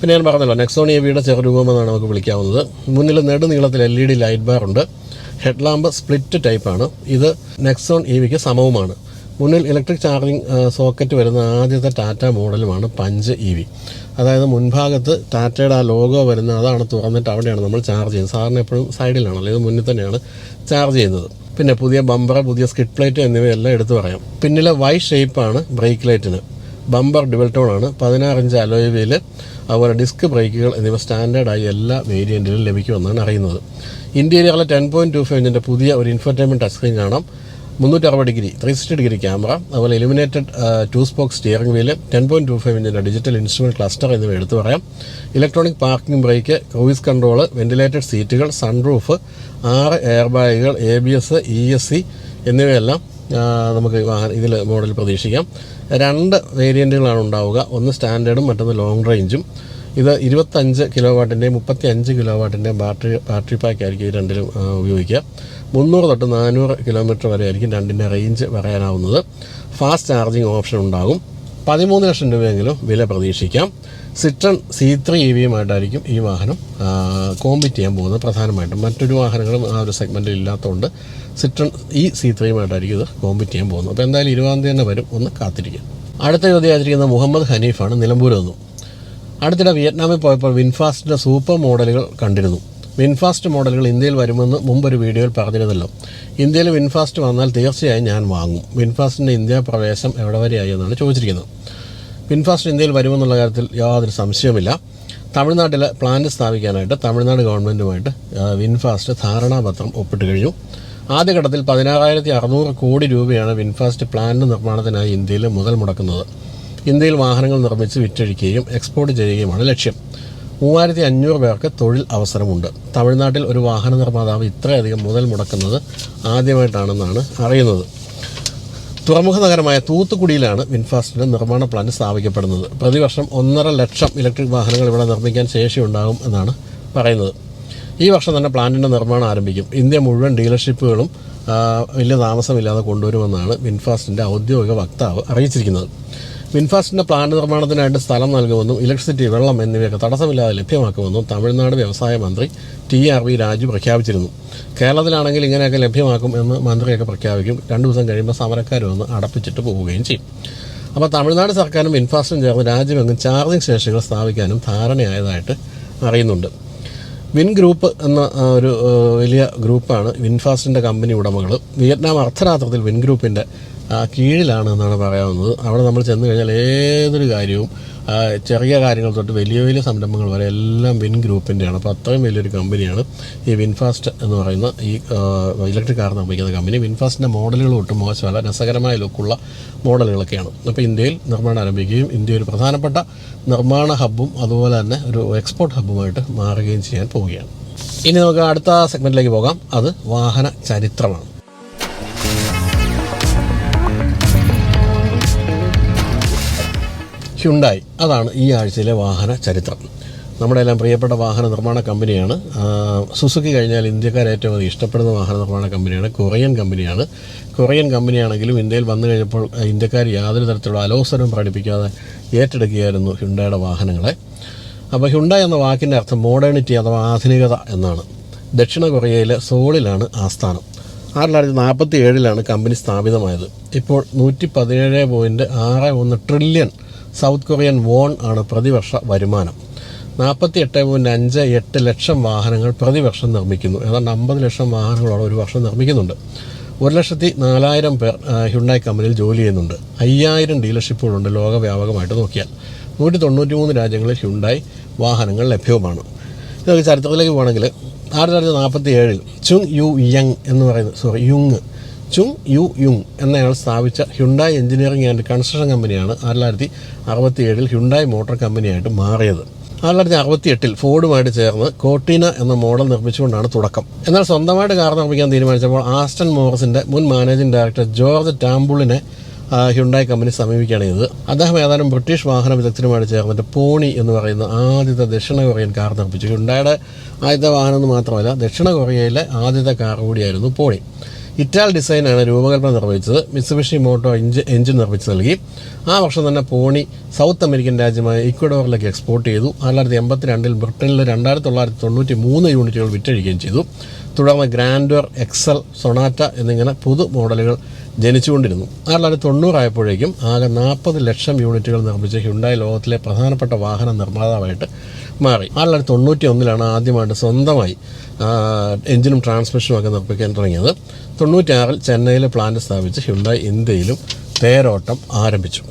പിന്നെ ഞാൻ പറഞ്ഞല്ലോ നെക്സോൺ എ വിയുടെ ചെറുരൂപമെന്നാണ് നമുക്ക് വിളിക്കാവുന്നത്. മുന്നിൽ നെടുനീളത്തിൽ L E D light bar ഉണ്ട് ഹെഡ് ലാമ്പ് സ്പ്ലിറ്റ് ടൈപ്പാണ് ഇത് നെക്സോൺ ഇ വിക്ക് സമവുമാണ്. മുന്നിൽ ഇലക്ട്രിക് ചാർജിങ് സോക്കറ്റ് വരുന്ന ആദ്യത്തെ ടാറ്റ മോഡലുമാണ് പഞ്ച് ഇ വി അതായത് മുൻഭാഗത്ത് ടാറ്റയുടെ ആ ലോഗോ വരുന്ന അതാണ് തുറന്നിട്ട് അവിടെയാണ് നമ്മൾ ചാർജ് ചെയ്യുന്നത്. സാറിന് എപ്പോഴും സൈഡിലാണല്ലോ ഇത് മുന്നിൽ തന്നെയാണ് ചാർജ് ചെയ്യുന്നത്. പിന്നെ പുതിയ ബമ്പർ പുതിയ സ്കിഡ് പ്ലേറ്റ് എന്നിവയെല്ലാം എടുത്തു പറയാം. പിന്നിലെ വൈ ഷേപ്പാണ് ബ്രേക്ക് ലൈറ്റിന് ബമ്പർ ഡുവൽ ടോൺ ആണ്. പതിനാറ് ഇഞ്ച് അലോയ് വീൽ അതുപോലെ ഡിസ്ക് ബ്രേക്കുകൾ എന്നിവ സ്റ്റാൻഡേർഡായി എല്ലാ വേരിയന്റിലും ലഭിക്കുമെന്നാണ് അറിയുന്നത്. ഇന്റീരിയറിലെ ടെൻ പോയിന്റ് ടു ഫൈവ് ഇഞ്ചിന്റെ പുതിയ ഒരു ഇൻഫർടൈൻമെന്റ് ടച്ച് സ്ക്രീൻ കാണാം. മുന്നൂറ്റി അറുപത് degree three sixty degree camera അതുപോലെ illuminated two spoke steering wheel ten point two five ഇഞ്ചിന്റെ digital instrument cluster എന്നിവ എടുത്തു പറയാം. Electronic parking brake cruise control ventilated സീറ്റുകൾ സൺറൂഫ് ആറ് എയർ ബാഗുകൾ A B S E S C എന്നിവയെല്ലാം നമുക്ക് വാഹനം ഇതിൽ മോഡൽ പ്രതീക്ഷിക്കാം. രണ്ട് വേരിയന്റുകളാണ് ഉണ്ടാവുക. ഒന്ന് സ്റ്റാൻഡേർഡും മറ്റൊന്ന് ലോങ് റേഞ്ചും ഇത് ഇരുപത്തഞ്ച് കിലോ വാട്ടിന്റെയും മുപ്പത്തി അഞ്ച് കിലോ വാട്ടിന്റെയും ബാറ്ററി ബാറ്ററി പാക്ക് ആയിരിക്കും ഈ രണ്ടിലും ഉപയോഗിക്കുക. മുന്നൂറ് തൊട്ട് നാനൂറ് കിലോമീറ്റർ വരെ ആയിരിക്കും രണ്ടിന്റെ റേഞ്ച് പറയാനാവുന്നത്. ഫാസ്റ്റ് ചാർജിങ് ഓപ്ഷൻ ഉണ്ടാകും. പതിമൂന്ന് ലക്ഷം രൂപയെങ്കിലും വില പ്രതീക്ഷിക്കാം. സിട്രൺ സി ത്രീ ഇ വിയുമായിട്ടായിരിക്കും ഈ വാഹനം കോമ്പീറ്റ് ചെയ്യാൻ പോകുന്നത്. പ്രധാനമായിട്ടും മറ്റൊരു വാഹനങ്ങളും ആ ഒരു സെഗ്മെന്റിൽ ഇല്ലാത്തതുകൊണ്ട് സിട്രൺ ഈ സി ത്രീയുമായിട്ടായിരിക്കും ഇത് കോമ്പീറ്റ് ചെയ്യാൻ പോകുന്നത്. അപ്പോൾ എന്തായാലും ഇരുപതാം തീയതി തന്നെ വരും. ഒന്ന് കാത്തിരിക്കുക. അടുത്ത ചോദ്യമായിരിക്കുന്ന മുഹമ്മദ് ഹനീഫാണ് നിലമ്പൂർ നിന്നും. അടുത്തിടെ വിയറ്റ്നാമിൽ പോയപ്പോൾ വിൻഫാസ്റ്റിന്റെ സൂപ്പർ മോഡലുകൾ കണ്ടിരുന്നു. വിൻഫാസ്റ്റ് മോഡലുകൾ ഇന്ത്യയിൽ വരുമെന്ന് മുമ്പൊരു വീഡിയോയിൽ പറഞ്ഞിരുന്നല്ലോ. ഇന്ത്യയിൽ വിൻഫാസ്റ്റ് വന്നാൽ തീർച്ചയായും ഞാൻ വാങ്ങും. വിൻഫാസ്റ്റിന്റെ ഇന്ത്യ പ്രവേശം എവിടെ വരെയായി എന്നാണ് ചോദിച്ചിരിക്കുന്നത്. വിൻഫാസ്റ്റ് ഇന്ത്യയിൽ വരുമെന്നുള്ള കാര്യത്തിൽ യാതൊരു സംശയവുമില്ല. തമിഴ്നാട്ടിൽ പ്ലാന്റ് സ്ഥാപിക്കാനായിട്ട് തമിഴ്നാട് ഗവൺമെന്റുമായിട്ട് വിൻഫാസ്റ്റ് ധാരണാപത്രം ഒപ്പിട്ട് കഴിഞ്ഞു. ആദ്യഘട്ടത്തിൽ പതിനാറായിരത്തി അറുന്നൂറ് കോടി രൂപയാണ് വിൻഫാസ്റ്റ് പ്ലാന്റ് നിർമ്മാണത്തിനായി ഇന്ത്യയിൽ മുതൽ മുടക്കുന്നത്. ഇന്ത്യയിൽ വാഹനങ്ങൾ നിർമ്മിച്ച് വിറ്റഴിക്കുകയും എക്സ്പോർട്ട് ചെയ്യുകയുമാണ് ലക്ഷ്യം. മൂവായിരത്തി അഞ്ഞൂറ് പേർക്ക് തൊഴിൽ അവസരമുണ്ട്. തമിഴ്നാട്ടിൽ ഒരു വാഹന നിർമ്മാതാവ് ഇത്രയധികം മുതൽ മുടക്കുന്നത് ആദ്യമായിട്ടാണെന്നാണ് അറിയുന്നത്. തുറമുഖ നഗരമായ തൂത്തുക്കുടിയിലാണ് വിൻഫാസ്റ്റിന്റെ നിർമ്മാണ പ്ലാന്റ് സ്ഥാപിക്കപ്പെടുന്നത്. പ്രതിവർഷം ഒന്നര ലക്ഷം ഇലക്ട്രിക് വാഹനങ്ങൾ ഇവിടെ നിർമ്മിക്കാൻ ശേഷിയുണ്ടാകും എന്നാണ് പറയുന്നത്. ഈ വർഷം തന്നെ പ്ലാന്റിന്റെ നിർമ്മാണം ആരംഭിക്കും. ഇന്ത്യ മുഴുവൻ ഡീലർഷിപ്പുകളും വലിയ താമസമില്ലാതെ കൊണ്ടുവരുമെന്നാണ് വിൻഫാസ്റ്റിന്റെ ഔദ്യോഗിക വക്താവ് അറിയിച്ചിരിക്കുന്നത്. വിൻഫാസ്റ്റിന്റെ പ്ലാന്റ് നിർമ്മാണത്തിനായിട്ട് സ്ഥലം നൽകുമെന്നും ഇലക്ട്രിസിറ്റി വെള്ളം എന്നിവയൊക്കെ തടസ്സമില്ലാതെ ലഭ്യമാക്കുമെന്നും തമിഴ്നാട് വ്യവസായ മന്ത്രി ടി ആർ വി രാജു പ്രഖ്യാപിച്ചിരുന്നു. കേരളത്തിലാണെങ്കിൽ ഇങ്ങനെയൊക്കെ ലഭ്യമാക്കും എന്ന് മന്ത്രിയൊക്കെ പ്രഖ്യാപിക്കും. രണ്ടു ദിവസം കഴിയുമ്പോൾ സമരക്കാരും ഒന്ന് അടപ്പിച്ചിട്ട് പോവുകയും ചെയ്യും. അപ്പോൾ തമിഴ്നാട് സർക്കാരും വിൻഫാസ്റ്റും ചേർന്ന് രാജ്യമെങ്ങും ചാർജിംഗ് സ്റ്റേഷനുകൾ സ്ഥാപിക്കാനും ധാരണയായതായിട്ട് അറിയുന്നുണ്ട്. വിൻ ഗ്രൂപ്പ് എന്ന ഒരു വലിയ ഗ്രൂപ്പാണ് വിൻഫാസ്റ്റിന്റെ കമ്പനി ഉടമകൾ വിയറ്റ്നാം അർദ്ധരാത്രത്തിൽ വിൻ ഗ്രൂപ്പിന്റെ കീഴിലാണ് എന്നാണ് പറയാവുന്നത്. അവിടെ നമ്മൾ ചെന്ന് കഴിഞ്ഞാൽ ഏതൊരു കാര്യവും ചെറിയ കാര്യങ്ങൾ തൊട്ട് വലിയ വലിയ സംരംഭങ്ങൾ വരെ എല്ലാം വിൻ ഗ്രൂപ്പിന്റെയാണ് അപ്പോൾ അത്രയും വലിയൊരു കമ്പനിയാണ് ഈ വിൻഫാസ്റ്റ് എന്ന് പറയുന്ന ഈ ഇലക്ട്രിക് കാർ നിർമ്മിക്കുന്ന കമ്പനി. വിൻഫാസ്റ്റിന്റെ മോഡലുകൾ ഒട്ടും മോശമല്ല രസകരമായ ലുക്കുള്ള മോഡലുകളൊക്കെയാണ്. അപ്പോൾ ഇന്ത്യയിൽ നിർമ്മാണം ആരംഭിക്കുകയും ഇന്ത്യ ഒരു പ്രധാനപ്പെട്ട നിർമ്മാണ ഹബ്ബും അതുപോലെ തന്നെ ഒരു എക്സ്പോർട്ട് ഹബ്ബുമായിട്ട് മാറുകയും ചെയ്യാൻ പോവുകയാണ്. ഇനി നമുക്ക് അടുത്ത സെഗ്മെന്റിലേക്ക് പോകാം. അത് വാഹന ചരിത്രമാണ്. ഹ്യുണ്ടായി അതാണ് ഈ ആഴ്ചയിലെ വാഹന ചരിത്രം. നമ്മുടെ എല്ലാം പ്രിയപ്പെട്ട വാഹന നിർമ്മാണ കമ്പനിയാണ്. സുസുക്കി കഴിഞ്ഞാൽ ഇന്ത്യക്കാർ ഏറ്റവും അധികം ഇഷ്ടപ്പെടുന്ന വാഹന നിർമ്മാണ കമ്പനിയാണ്. കൊറിയൻ കമ്പനിയാണ് കൊറിയൻ കമ്പനിയാണെങ്കിലും ഇന്ത്യയിൽ വന്നു കഴിഞ്ഞപ്പോൾ ഇന്ത്യക്കാർ യാതൊരു തരത്തിലുള്ള അലോസരവും പ്രകടിപ്പിക്കാതെ ഏറ്റെടുക്കുകയായിരുന്നു ഹ്യുണ്ടയുടെ വാഹനങ്ങളെ. അപ്പോൾ ഹ്യുണ്ട എന്ന വാക്കിന്റെ അർത്ഥം മോഡേണിറ്റി അഥവാ ആധുനികത എന്നാണ്. ദക്ഷിണ കൊറിയയിലെ സോളിലാണ് ആസ്ഥാനം ആയിരത്തി തൊള്ളായിരത്തി നാൽപ്പത്തി ഏഴിലാണ് കമ്പനി സ്ഥാപിതമായത്. ഇപ്പോൾ നൂറ്റി പതിനേഴ് പോയിന്റ് ആറ് ഒന്ന് ട്രില്യൺ സൗത്ത് കൊറിയൻ വോൺ ആണ് പ്രതിവർഷ വരുമാനം. നാൽപ്പത്തി എട്ട് പോയിന്റ് അഞ്ച് എട്ട് ലക്ഷം വാഹനങ്ങൾ പ്രതിവർഷം നിർമ്മിക്കുന്നു. ഏതാണ്ട് അമ്പത് ലക്ഷം വാഹനങ്ങളോളം ഒരു വർഷം നിർമ്മിക്കുന്നുണ്ട്. ഒരു ലക്ഷത്തി നാലായിരം പേർ ഹ്യുണ്ടായി കമ്പനിയിൽ ജോലി ചെയ്യുന്നുണ്ട്. അയ്യായിരം ഡീലർഷിപ്പുകളുണ്ട് ലോകവ്യാപകമായിട്ട് നോക്കിയാൽ. നൂറ്റി തൊണ്ണൂറ്റി മൂന്ന് രാജ്യങ്ങളിൽ ഹ്യുണ്ടായി വാഹനങ്ങൾ ലഭ്യവുമാണ്. ഇതൊക്കെ ചരിത്രത്തിലേക്ക് പോകണമെങ്കിൽ ആയിരത്തി തൊള്ളായിരത്തി നാൽപ്പത്തി ഏഴിൽ ചുങ് യു യങ് എന്ന് പറയുന്നത് sorry Yung Chung Yu Yung എന്നയാൾ സ്ഥാപിച്ച ഹ്യുണ്ടായി എഞ്ചിനീയറിംഗ് ആൻഡ് കൺസ്ട്രക്ഷൻ കമ്പനിയാണ് ആയിരത്തി തൊള്ളായിരത്തി അറുപത്തി ഏഴിൽ ഹ്യുണ്ടായി മോട്ടോർ കമ്പനിയായിട്ട് മാറിയത്. ആയിരത്തി തൊള്ളായിരത്തി അറുപത്തി എട്ടിൽ ഫോർഡുമായിട്ട് ചേർന്ന് കോട്ടീന എന്ന മോഡൽ നിർമ്മിച്ചുകൊണ്ടാണ് തുടക്കം. എന്നാൽ സ്വന്തമായിട്ട് കാർ നിർമ്മിക്കാൻ തീരുമാനിച്ചപ്പോൾ ആസ്റ്റൺ മോറിസിന്റെ മുൻ മാനേജിംഗ് ഡയറക്ടർ ജോർജ് ടാംബുളിനെ ഹ്യുണ്ടായി കമ്പനി സമീപിക്കുകയാണ് ചെയ്തത്. അദ്ദേഹം ഏതാനും ബ്രിട്ടീഷ് വാഹന വിദഗ്ധരുമായിട്ട് ചേർന്നിട്ട് പോണി എന്ന് പറയുന്ന ആദ്യത്തെ ദക്ഷിണ കൊറിയൻ കാർ നിർമ്മിച്ചു. ഹ്യുണ്ടായുടെ ആദ്യത്തെ വാഹനം എന്ന് മാത്രമല്ല ദക്ഷിണ കൊറിയയിലെ ആദ്യത്തെ കാർ കൂടിയായിരുന്നു പോണി. ഇറ്റാൽ ഡിസൈനാണ് രൂപകൽപ്പന നിർവഹിച്ചത്. മിസുബിഷി മോട്ടോ എഞ്ചിൻ എഞ്ചിൻ നിർമ്മിച്ച് നൽകി. ആ വർഷം തന്നെ പോണി സൗത്ത് അമേരിക്കൻ രാജ്യമായ ഇക്വഡോറിലേക്ക് എക്സ്പോർട്ട് ചെയ്തു. തൊള്ളായിരത്തി എൺപത്തി രണ്ടിൽ ബ്രിട്ടനിൽ രണ്ടായിരത്തി തൊള്ളായിരത്തി തൊണ്ണൂറ്റി മൂന്ന് യൂണിറ്റുകൾ വിറ്റഴിക്കുകയും ചെയ്തു. തുടർന്ന് ഗ്രാൻഡർ എക്സൽ സൊണാറ്റ എന്നിങ്ങനെ പുതു മോഡലുകൾ ജനിച്ചുകൊണ്ടിരുന്നു. തൊള്ളായിരത്തി തൊണ്ണൂറായപ്പോഴേക്കും ആകെ നാൽപ്പത് ലക്ഷം യൂണിറ്റുകൾ നിർമ്മിച്ച ഹ്യുണ്ടായി ലോകത്തിലെ പ്രധാനപ്പെട്ട വാഹന നിർമ്മാതാവായിട്ട് മാറി. തൊള്ളായിരത്തി തൊണ്ണൂറ്റി ഒന്നിലാണ് ആദ്യമായിട്ട് സ്വന്തമായി എഞ്ചിനും ട്രാൻസ്മിഷനും ഒക്കെ നിർമ്മിക്കാൻ തുടങ്ങിയത് തൊണ്ണൂറ്റിയാറിൽ ചെന്നൈയിൽ പ്ലാന്റ് സ്ഥാപിച്ച് ഹ്യുണ്ടായി ഇന്ത്യയിലും തേരോട്ടം ആരംഭിച്ചു.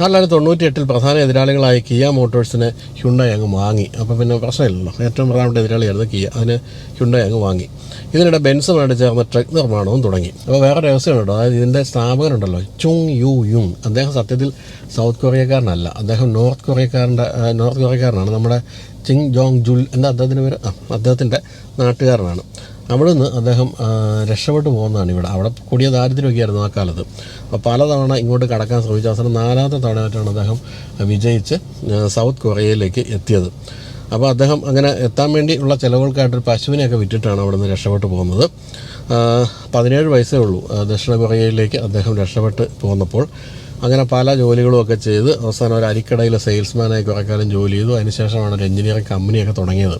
തൊള്ളായിരത്തി തൊണ്ണൂറ്റി എട്ടിൽ പ്രധാന എതിരാളികളായ കിയ മോട്ടോഴ്സിനെ ഹ്യുണ്ടായി അങ്ങ് വാങ്ങി. അപ്പോൾ പിന്നെ പ്രശ്നമില്ലല്ലോ. ഏറ്റവും പ്രധാനപ്പെട്ട എതിരാളിയായിരുന്നു കിയ അതിന് ഹ്യുണ്ടായി അങ്ങ് വാങ്ങി. ഇതിനിടെ ബെൻസുമായിട്ട് ചേർന്ന ട്രക്ക് നിർമ്മാണവും തുടങ്ങി. അപ്പോൾ വേറെ രഹസ്യമുണ്ടോ അതായത് ഇതിന്റെ സ്ഥാപകനുണ്ടല്ലോ ചുങ് യു യുങ് അദ്ദേഹം സത്യത്തിൽ സൗത്ത് കൊറിയക്കാരനല്ല അദ്ദേഹം നോർത്ത് കൊറിയക്കാരന്റെ നോർത്ത് കൊറിയക്കാരനാണ് നമ്മുടെ ചിങ് ജോങ് ജുൽ എന്താ അദ്ദേഹത്തിന്റെ പേര്? അദ്ദേഹത്തിന്റെ നാട്ടുകാരനാണ്. അവിടെ നിന്ന് അദ്ദേഹം രക്ഷപ്പെട്ടു പോകുന്നതാണ് ഇവിടെ. അവിടെ കൂടിയ ദാരിദ്ര്യമൊക്കെയായിരുന്നു ആ കാലത്ത്. അപ്പോൾ പലതവണ ഇങ്ങോട്ട് കടക്കാൻ ശ്രമിച്ച അവസരം നാലാമത്തെ തവണയായിട്ടാണ് അദ്ദേഹം വിജയിച്ച് സൗത്ത് കൊറിയയിലേക്ക് എത്തിയത്. അപ്പോൾ അദ്ദേഹം അങ്ങനെ എത്താൻ വേണ്ടി ഉള്ള ചിലവുകൾക്കായിട്ടൊരു പശുവിനെയൊക്കെ വിറ്റിട്ടാണ് അവിടെ നിന്ന് രക്ഷപ്പെട്ടു പോകുന്നത്. പതിനേഴ് വയസ്സേ ഉള്ളൂ. ദക്ഷിണ കൊറിയയിലേക്ക് അദ്ദേഹം രക്ഷപ്പെട്ട് പോന്നപ്പോൾ അങ്ങനെ പല ജോലികളും ഒക്കെ ചെയ്ത് അവസാനം ഒരു അരിക്കടയിലെ സെയിൽസ്മാനായി കുറേ കാലം ജോലി ചെയ്തു. അതിനുശേഷമാണ് ഒരു എഞ്ചിനീയറിംഗ് കമ്പനിയൊക്കെ തുടങ്ങിയത്.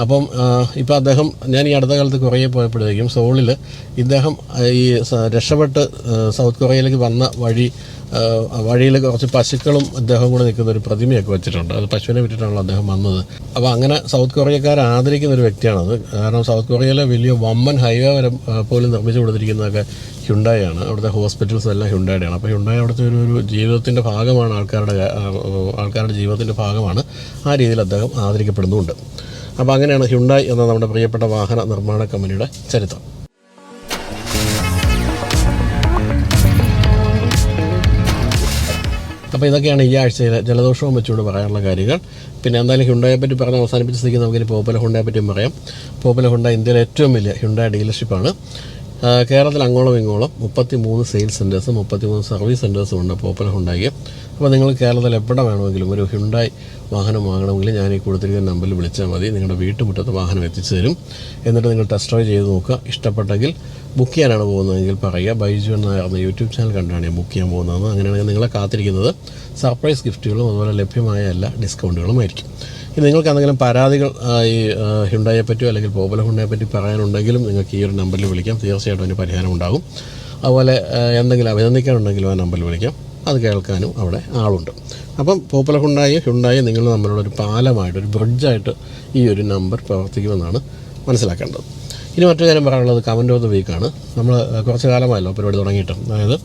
അപ്പം ഇപ്പോൾ അദ്ദേഹം ഞാൻ ഈ അടുത്ത കാലത്ത് കൊറിയ പോയപ്പോഴത്തേക്കും സോളിൽ ഇദ്ദേഹം ഈ രക്ഷപ്പെട്ട് സൗത്ത് കൊറിയയിലേക്ക് വന്ന വഴി വഴിയിൽ കുറച്ച് പശുക്കളും അദ്ദേഹം കൂടെ നിൽക്കുന്ന ഒരു പ്രതിമയൊക്കെ വെച്ചിട്ടുണ്ട്. അത് പശുവിനെ വിട്ടിട്ടാണല്ലോ അദ്ദേഹം വന്നത്. അപ്പോൾ അങ്ങനെ സൗത്ത് കൊറിയക്കാർ ആദരിക്കുന്ന ഒരു വ്യക്തിയാണത്. കാരണം സൗത്ത് കൊറിയയിലെ വലിയ വമ്മൻ ഹൈവേ വരെ പോലും നിർമ്മിച്ചു കൊടുത്തിരിക്കുന്നതൊക്കെ ഹ്യുണ്ടായാണ്. അവിടുത്തെ ഹോസ്പിറ്റൽസ് എല്ലാം ഹ്യുണ്ടായാണ് അപ്പോൾ ഹ്യുണ്ടായി അവിടുത്തെ ഒരു ഒരു ജീവിതത്തിന്റെ ഭാഗമാണ് ആൾക്കാരുടെ ആൾക്കാരുടെ ജീവിതത്തിന്റെ ഭാഗമാണ് ആ രീതിയിൽ അദ്ദേഹം ആദരിക്കപ്പെടുന്നുമുണ്ട് അപ്പോൾ അങ്ങനെയാണ് ഹ്യുണ്ടായി എന്ന നമ്മുടെ പ്രിയപ്പെട്ട വാഹന നിർമ്മാണ കമ്പനിയുടെ ചരിത്രം. അപ്പോൾ ഇതൊക്കെയാണ് ഈ ആഴ്ചയിലെ ജലദോഷവും വെച്ചുകൊണ്ട് പറയാനുള്ള കാര്യങ്ങൾ. പിന്നെ എന്തായാലും ഹുണ്ടായെ പറ്റി പറഞ്ഞ് അവസാനിപ്പിച്ച സ്ഥിതിക്ക് നമുക്കിനി പോപ്പല ഹുണ്ടായെ പറ്റിയും പറയാം. പോപ്പല ഹുണ്ട ഇന്ത്യയിലെ ഏറ്റവും വലിയ ഹുണ്ടായ ഡീലർഷിപ്പാണ്. കേരളത്തിൽ അങ്ങോളം ഇങ്ങോളം മുപ്പത്തി മൂന്ന് സെയിൽസ് സെന്റേഴ്സും മുപ്പത്തി മൂന്ന് സർവീസ് സെന്റേഴ്സും ഉണ്ട് പോപ്പല ഹുണ്ടായി അപ്പോൾ നിങ്ങൾ കേരളത്തിൽ എവിടെ വേണമെങ്കിലും ഒരു ഹുണ്ടായി വാഹനം വാങ്ങണമെങ്കിൽ ഞാൻ ഈ കൊടുത്തിരിക്കുന്ന നമ്പറിൽ വിളിച്ചാൽ മതി. നിങ്ങളുടെ വീട്ടുമുറ്റത്ത് വാഹനം എത്തിച്ചു തരും. എന്നിട്ട് നിങ്ങൾ ടെസ്റ്റ് ഡ്രൈവ് ചെയ്ത് നോക്കുക. ഇഷ്ടപ്പെട്ടെങ്കിൽ ബുക്ക് ചെയ്യാനാണ് പോകുന്നതെങ്കിൽ പറയുക. ബൈജു എന്ന യൂട്യൂബ് ചാനൽ കണ്ടാണ് ഞാൻ ബുക്ക് ചെയ്യാൻ പോകുന്നത് അങ്ങനെയാണെങ്കിൽ നിങ്ങളെ കാത്തിരിക്കുന്നത്. സർപ്രൈസ് ഗിഫ്റ്റുകളും അതുപോലെ ലഭ്യമായ എല്ലാ ഡിസ്കൗണ്ടുകളും ആയിരിക്കും. ഇനി നിങ്ങൾക്ക് എന്തെങ്കിലും പരാതികൾ ഈ ഹിണ്ടായെ പറ്റിയോ അല്ലെങ്കിൽ പോപ്പുലർ ഹുണ്ടയെ പറ്റി പറയാനുണ്ടെങ്കിലും നിങ്ങൾക്ക് ഈ ഒരു നമ്പറിൽ വിളിക്കാം. തീർച്ചയായിട്ടും അതിന് പരിഹാരം ഉണ്ടാകും. അതുപോലെ എന്തെങ്കിലും അഭിനന്ദിക്കാനുണ്ടെങ്കിലും ആ നമ്പറിൽ വിളിക്കാം. അത് കേൾക്കാനും അവിടെ ആളുണ്ട്. അപ്പം പോപ്പുലർ ഹുണ്ടായി ഹുണ്ടായി നിങ്ങൾ തമ്മിലുള്ള ഒരു പാലമായിട്ട് ഒരു ബ്രിഡ്ജായിട്ട് ഈ ഒരു നമ്പർ പ്രവർത്തിക്കുമെന്നാണ് മനസ്സിലാക്കേണ്ടത്. ഇനി മറ്റൊരു കാര്യം പറയാനുള്ളത് കമന്റ് ഓഫ് ദ വീക്കാണ് നമ്മൾ കുറച്ച് കാലമായല്ലോ പരിപാടി തുടങ്ങിയിട്ടും. അതായത്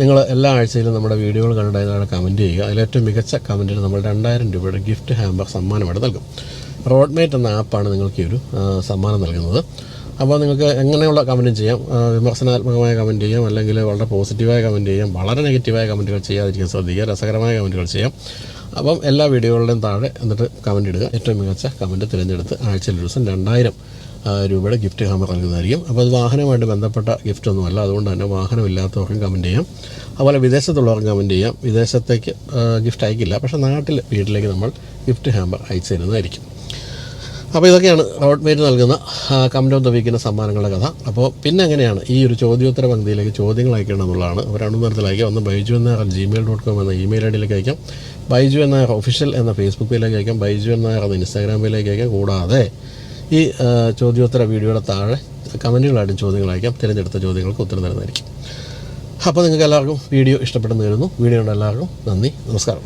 നിങ്ങൾ എല്ലാ ആഴ്ചയിലും നമ്മുടെ വീഡിയോകൾ കണ്ടിട്ട് കമന്റ് ചെയ്യുക. അതിലേറ്റവും മികച്ച കമന്റിന് നമ്മൾ രണ്ടായിരം രൂപയുടെ ഗിഫ്റ്റ് ഹാമ്പർ സമ്മാനമായിട്ട് നൽകും. റോഡ്മേറ്റ് എന്ന ആപ്പാണ് നിങ്ങൾക്ക് ഈ ഒരു സമ്മാനം നൽകുന്നത്. അപ്പോൾ നിങ്ങൾക്ക് എങ്ങനെയുള്ള കമന്റും ചെയ്യാം. വിമർശനാത്മകമായ കമന്റ് ചെയ്യാം അല്ലെങ്കിൽ വളരെ പോസിറ്റീവായ കമന്റ് ചെയ്യാം വളരെ നെഗറ്റീവായ കമന്റുകൾ ചെയ്യാതിരിക്കാൻ ശ്രദ്ധിക്കുക രസകരമായ കമന്റുകൾ ചെയ്യാം. അപ്പം എല്ലാ വീഡിയോകളുടെയും താഴെ എന്നിട്ട് കമന്റ് ഇടുക. ഏറ്റവും മികച്ച കമന്റ് തിരഞ്ഞെടുത്ത് ആഴ്ചയിൽ ഒരു ദിവസം രണ്ടായിരം രൂപയുടെ ഗിഫ്റ്റ് ഹാമർ നൽകുന്നതായിരിക്കും. അപ്പോൾ അത് വാഹനമായിട്ട് ബന്ധപ്പെട്ട ഗിഫ്റ്റ് ഒന്നുമല്ല. അതുകൊണ്ട് തന്നെ വാഹനമില്ലാത്തവർക്കും കമന്റ് ചെയ്യാം. അതുപോലെ വിദേശത്തുള്ളവർക്കും കമന്റ് ചെയ്യാം. വിദേശത്തേക്ക് ഗിഫ്റ്റ് അയക്കില്ല. പക്ഷേ നാട്ടിൽ വീട്ടിലേക്ക് നമ്മൾ ഗിഫ്റ്റ് ഹാമ്പർ അയച്ചു തരുന്നതായിരിക്കും. അപ്പോൾ ഇതൊക്കെയാണ് റോഡ് മേറ്റ് നൽകുന്ന കമന്റ് ഓഫ് ദ വീക്കിന്റെ സമ്മാനങ്ങളുടെ കഥ. അപ്പോൾ പിന്നെ എങ്ങനെയാണ് ഈ ഒരു ചോദ്യോത്തര പങ്ക്തിയിലേക്ക് ചോദ്യങ്ങൾ അയക്കണം എന്നുള്ളതാണ് രണ്ടു തരത്തിൽ അയക്കാം ഒന്ന് ബൈജു എന്ന ജിമെയിൽ ഡോട്ട് കോം എന്ന ഇമെയിൽ ഐ ഡിയിലേക്ക് അയക്കാം. ബൈജു എന്ന ഒഫീഷ്യൽ എന്ന ഫേസ്ബുക്ക് പേജിലേക്ക് അയക്കാം. ബൈജു എന്ന എന്ന ഇൻസ്റ്റാഗ്രാം പേജിലേക്ക് അയക്കാം. കൂടാതെ ഈ ചോദ്യോത്തര വീഡിയോയുടെ താഴെ കമന്റുകളായിട്ടും ചോദ്യങ്ങൾ അയക്കാം. തിരഞ്ഞെടുത്ത ചോദ്യങ്ങൾക്ക് ഉത്തരം തരുന്നതായിരിക്കും. അപ്പോൾ നിങ്ങൾക്ക് എല്ലാവർക്കും വീഡിയോ ഇഷ്ടപ്പെട്ടെന്ന് കരുതുന്നു. വീഡിയോ ഉണ്ട് എല്ലാവർക്കും നന്ദി. നമസ്കാരം.